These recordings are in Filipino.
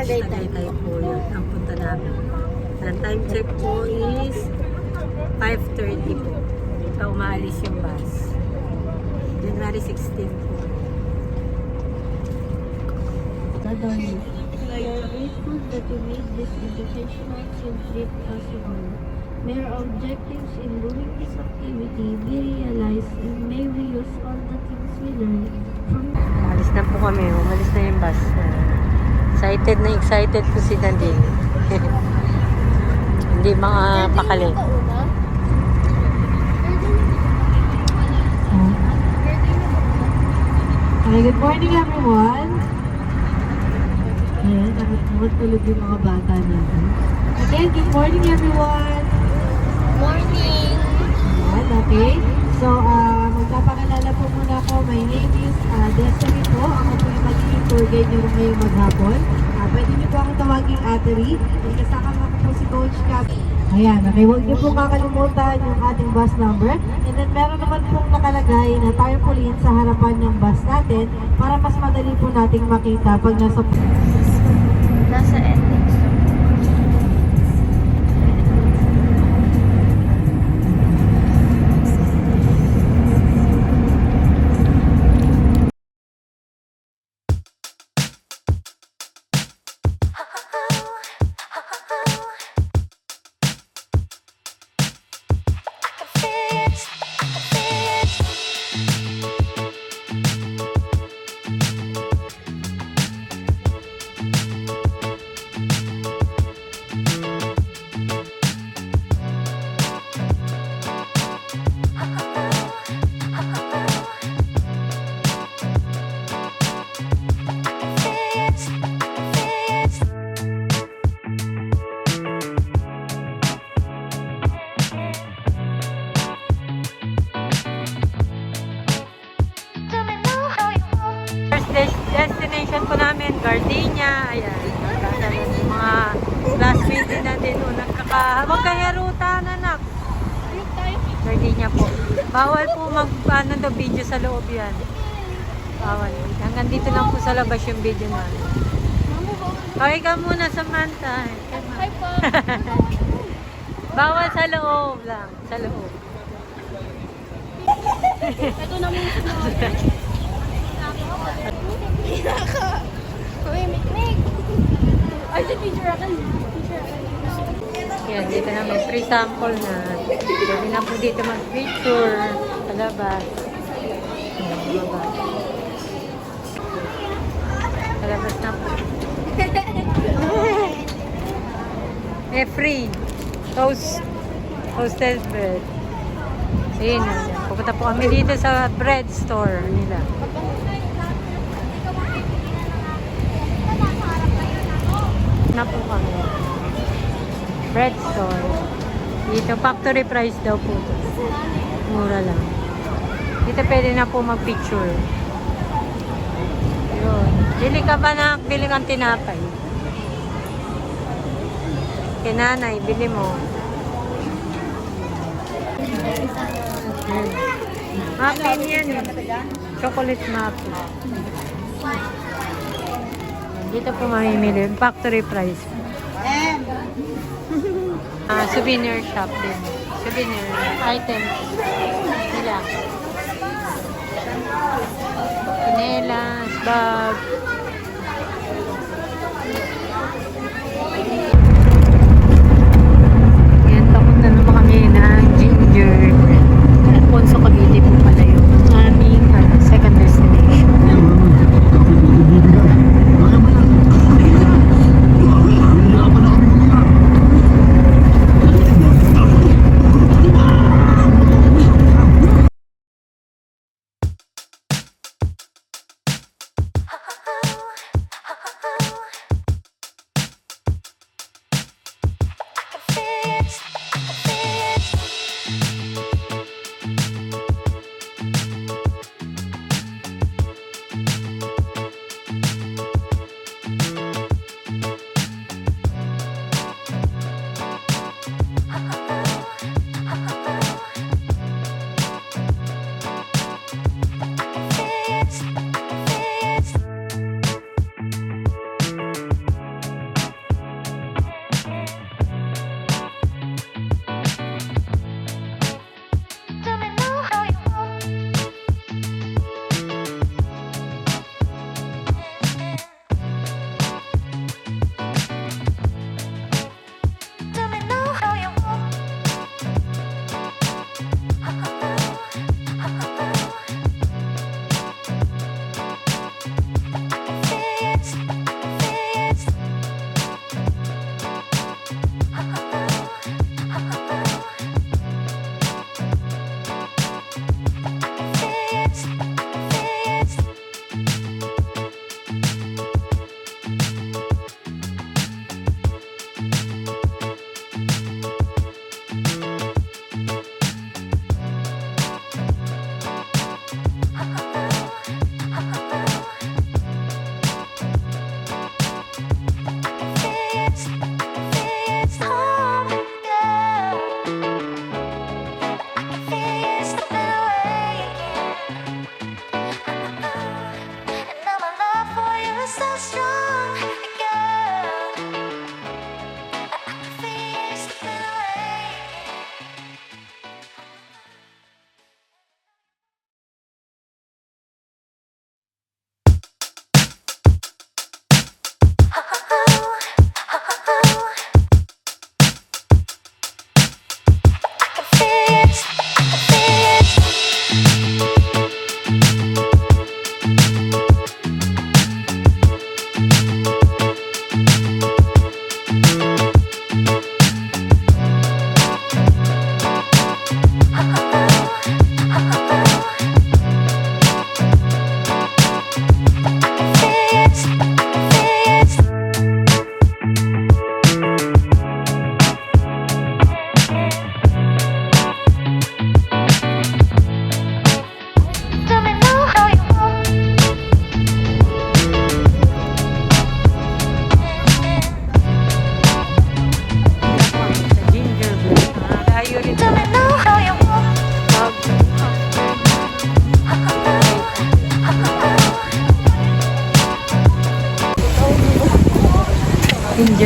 Tagaytay. Tagaytay po yun ang punta namin. Ang time check po is 5.30 po. Ito umaalis yung bus. January 16 po. Adorni. We are grateful that you made this educational trip possible. May our objectives in doing this activity be realized and may we use all the things we learned from Alis na po kami. Umalis na yung bus. Excited na excited po si Nadine. Hindi makapakali. Gardenia pa una? Okay, good morning everyone. Ayan, nakatulog tulog yung mga bata natin. Again, good morning everyone. Morning! Ayan, okay. So, uh, magpapakalala po muna ako. My name is uh, Destiny po. Ako po guide nyo ngayong maghapon. Uh, pwede nyo po akong tawaging Atery. And kasama ko po si Coach Cap. Ayan, okay. Huwag niyo po kakalimutan yung ating bus number. And then meron naman pong nakalagay na tarpaulin sa harapan ng bus natin para mas madali po nating makita pag nasa Nasa dito lang po sa labas yung video namin. Okay ka muna, Samantha. Hi po! Bawal sa loob lang. Sa loob. Ito na muna sa. Pinaka! Uy, mikmik! Ay, si Teacher Akan. Yan, dito na may free sample na. Pwede na po dito mag-picture sa labas. Eh, free. Toast. Toasted bread. Ayun. Pupunta po kami dito sa bread store nila. Na po kami. Bread store. Dito, factory price daw po. Mura lang. Dito pwede na po mag-picture. Yun. Bili ka ba na, bili kang tinapay? Kinanay, bili mo. Yan. Muffin yan eh. Chocolate muffin. Dito po mamimili. Factory price. Ah, souvenir shop din. Souvenir items nila. Pinelas, 那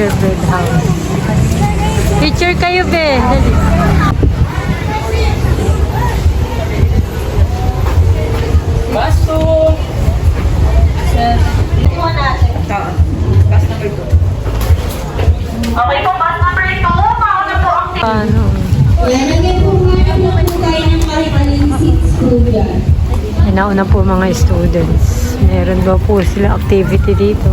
Gingerbread house. Picture kayo, be. Dali. Baso! Set. Ito. Bus number 2. Okay po, bus number 2. Mauna po ang Paano? Yan, lagyan po nga po tayo ng kahit aling seats po dyan. Inauna po mga students. Meron ba po sila activity dito?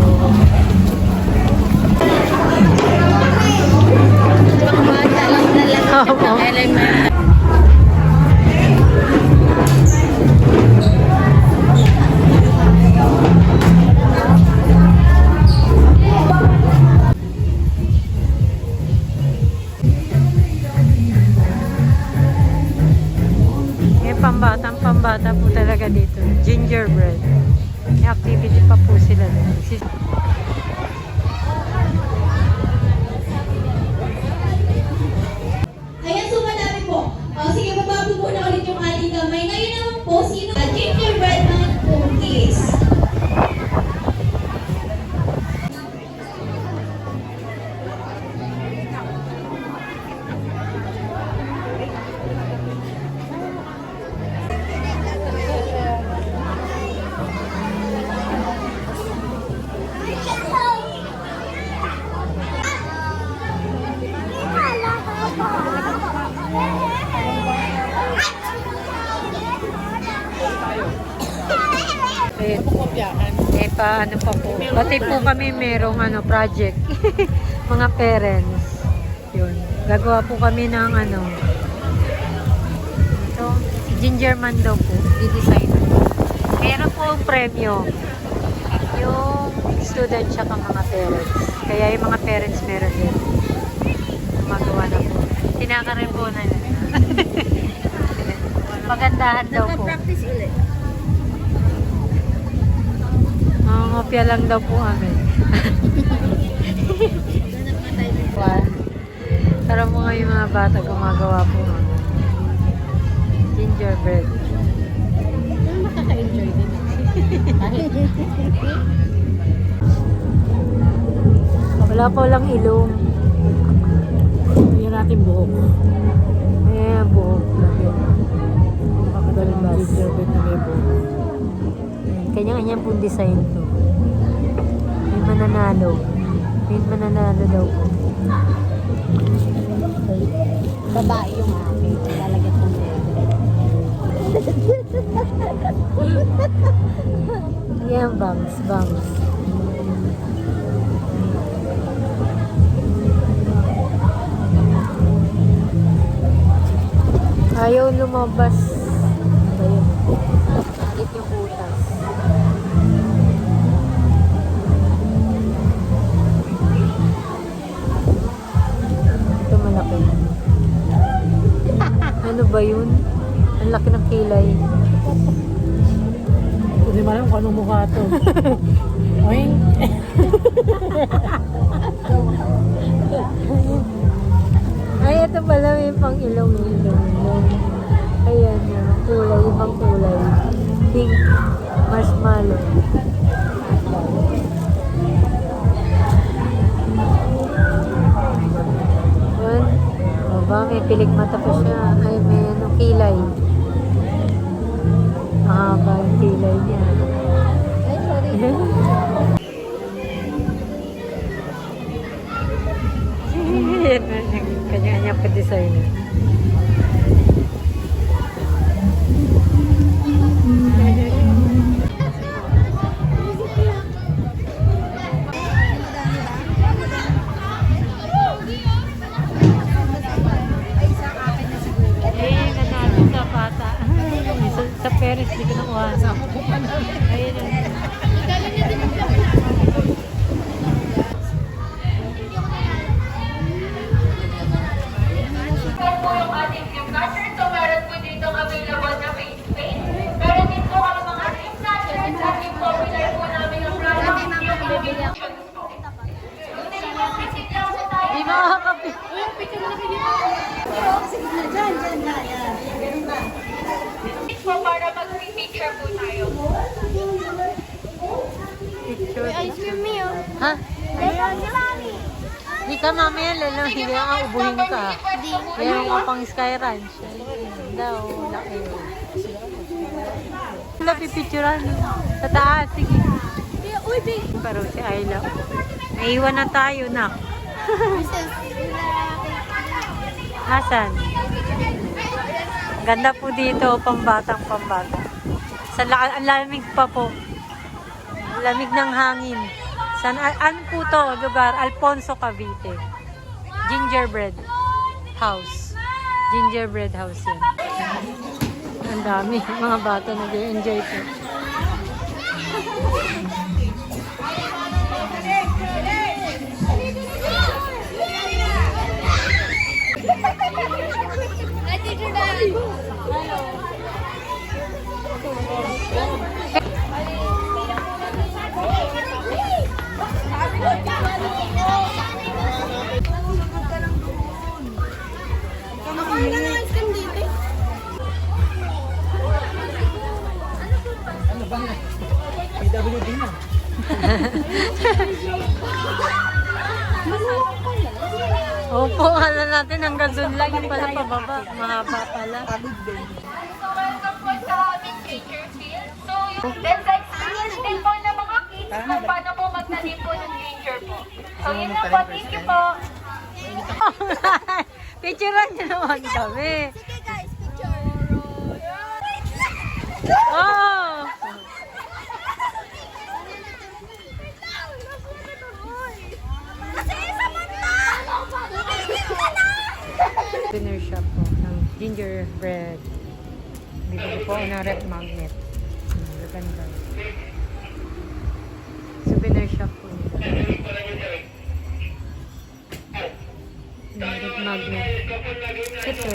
ได้เลยนไห eh pa, ano pa po. Pati po kami merong ano, project. Mga parents. Yun. Gagawa po kami ng ano. Ito, Ginger Man daw po. Di-design. Meron po ang premyo. Yung student siya mga parents. Kaya yung mga parents meron din. Magawa na po. Tinaka rin po na. Pagandahan daw po. Practice ulit. Mangangopya lang daw po kami. Tara mo nga yung mga bata gumagawa po. Gingerbread. Makaka-enjoy din. Wala pa lang ilong. Yan natin buhok. Eh, buhok. Pakadaling gingerbread na may buhok. Kanya-kanya pong design to. May mananalo. May mananalo daw po. Babae yung akin. Lalagyan ko Yan, bangs, bangs. Ayaw lumabas. Ba, may pilik mata pa siya. Ay, may ano, kilay. Mahaba yung kilay niya. Ay, sorry. Kanya-kanya pa design. Eh, sa, Paris, di ko nakuha. Ayun. Hindi ka mamaya lalo, hindi ka ubuhin ka. Meron ka pang Sky Ranch. Ayun daw, laki. Wala pipicturan. Sa taas, sige. Pero si Ayla. Naiwan na tayo, nak. Asan? Ganda po dito, pambatang pambata. Sa la- ang lamig pa po. Lamig ng hangin. San, ano po to lugar? Alfonso Cavite. Gingerbread house. Gingerbread house yan. Ang dami. Mga bata nag-enjoy po. Opo, ano natin hanggang doon lang yung pala pababa. Mahaba pala. So, welcome po sa aming nature field. So, yung then sa experience din po ng mga kids kung paano po magtanim po ng. So, yun lang po. Thank you po. Picturean niyo naman kami. Oh! Dinner shop po ng gingerbread. Bibili po ng rep magnet. Maganda. Souvenir shop po nila. Magnet. Ito.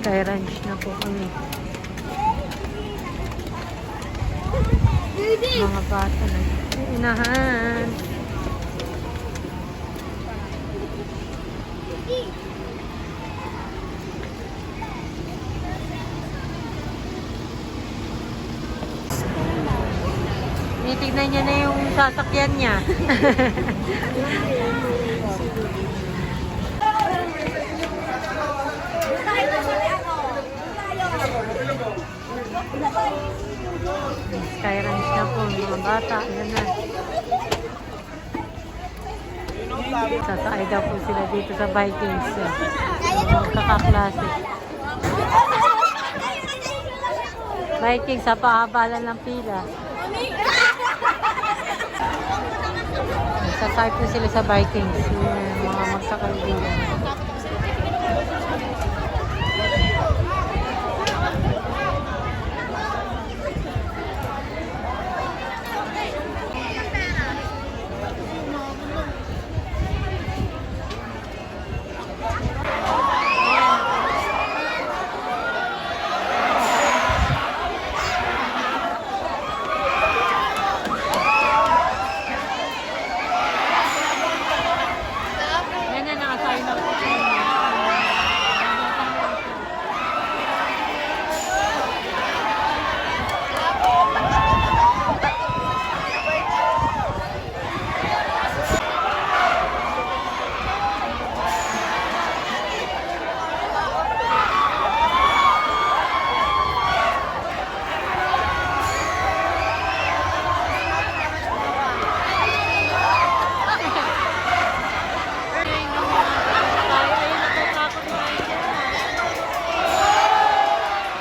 Sky Ranch na po kami. Mga bata na. Unahan. Tinitignan niya na yung sasakyan niya. Sky Ranch na po, mga bata. Ayan na. Sasakay daw po sila dito sa Vikings. Mga kakaklase. Vikings, sa pahabalan ng pila. Sasakay po sila sa Vikings. Yung mga magkakaibigan. Yan na, nakasign up po.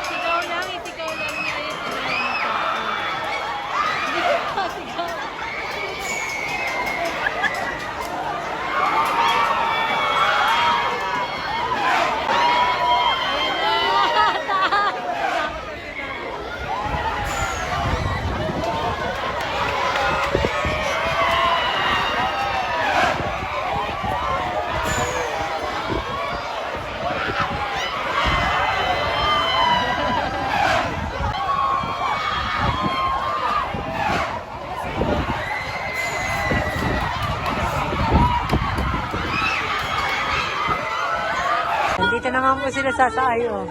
Sigaw lang, isigaw lang niya yung sinayin sa akin. Hindi ko pa sigaw. Ayun na, taas. Dito naman po sila sa Saayo.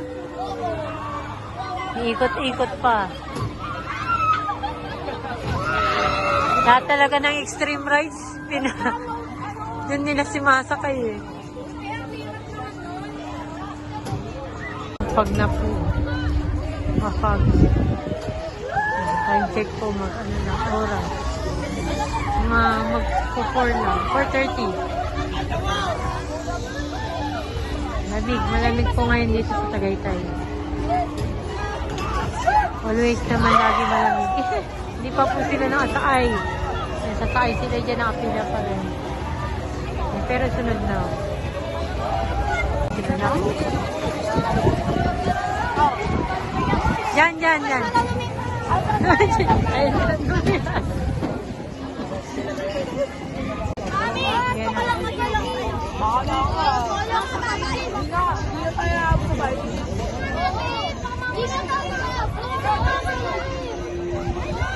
Iikot-ikot pa. Lahat talaga ng extreme rides, pina... Doon nila sumasakay eh. Pag na po. Mapag. Time check po mag ano na oras. Mga mag 4 na. 4.30. Malamig. Malamig po ngayon dito sa Tagaytay. Always naman lagi malamig. Hindi pa po sila nakataay. Nasa taay sila dyan nakapila pa rin. Pero sunod na. Sila na. Yan, yan, yan. Ayun, yan.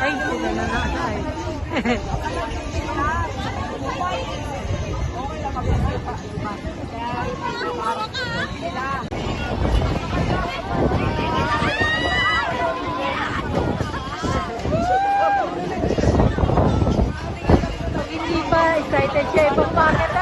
Ay, sila na nakataay. Pag hindi pa excited siya, ibang bakit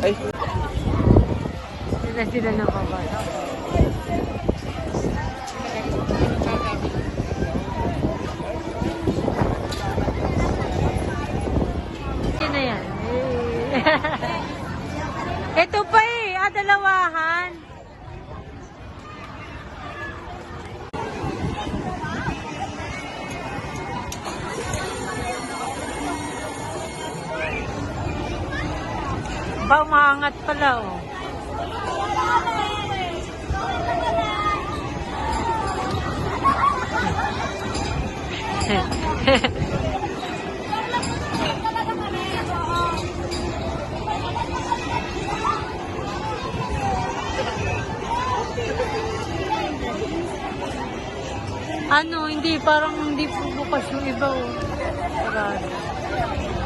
Ay, Sila sila nakabasa. Yun na yan. Eh. Ito pa eh, ah, dalawahan. Ba, umaangat pala oh. ano, hindi, parang hindi po bukas yung iba oh. Sarado.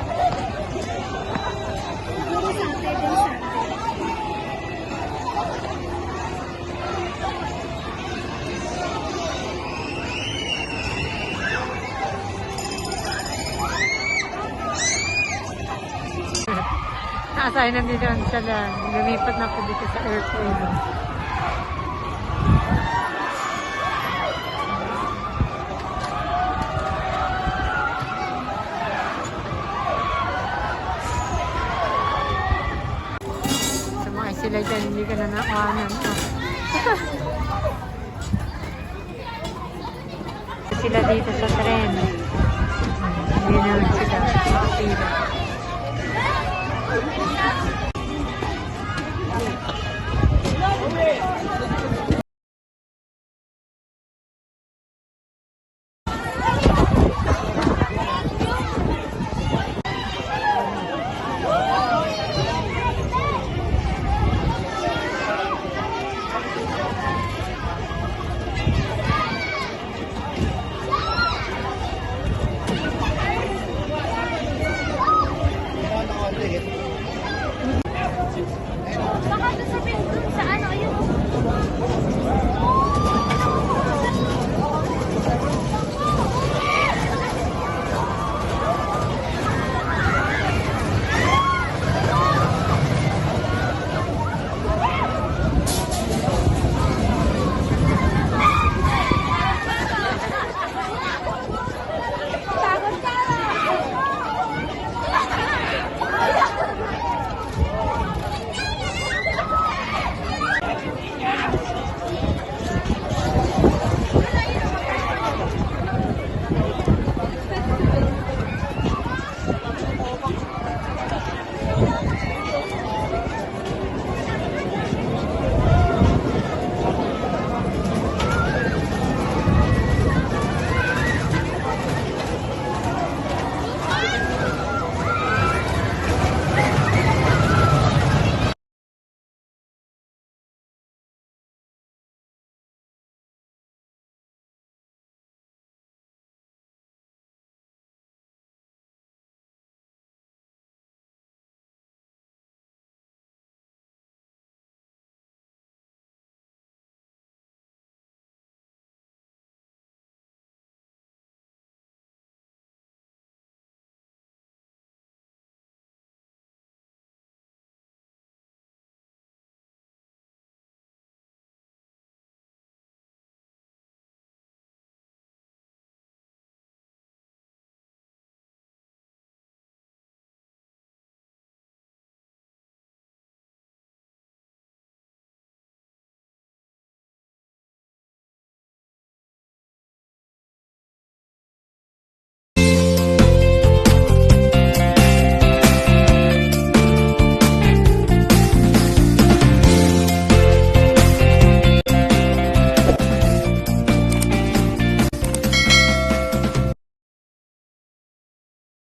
Nakasahin na dito ang sala. Lumipat na po dito sa airplane. nilay ka, hindi ka na nakuhanan. Oh. sila dito sa tren. Hindi naman sila. Pila. Okay.